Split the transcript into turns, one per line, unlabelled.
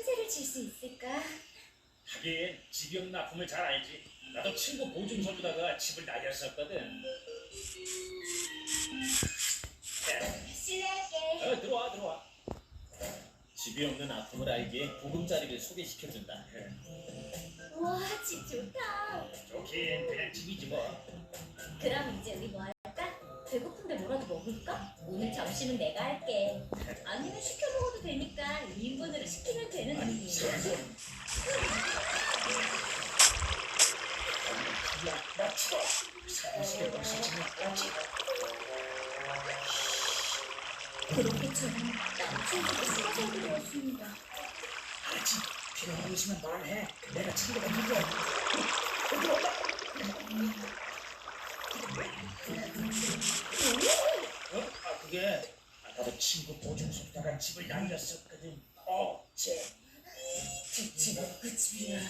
신세를 질 수 있을까?
하긴 집이 없는 아픔을 잘 알지. 나도 친구 보증서 주다가 집을 날렸었거든.
실례할게.
어, 들어와 들어와.
집이 없는 아픔을 알기에 보금자리를 소개시켜준다.
우와, 집 좋다.
좋긴 그냥 집이지 뭐.
그럼 이제 우리 뭐 할까? 배고픈데 뭐라도 먹을까? 오늘 점심은 내가 할게. 아니면 시켜 먹어도 되니까 2 인분으로 시키면 되는
아니
거지.
야, 나 추워. 사무실에 멋있지는 않지.
그렇게처럼 남친에게 쓰러져 되었습니다.
알았지. 필요한 것이면 말해. 내가 줄게. 어, 들어온다. 어? 아 그게 아, 나도 친구 보증서 주다가 집을 날렸었거든.
It's, it's,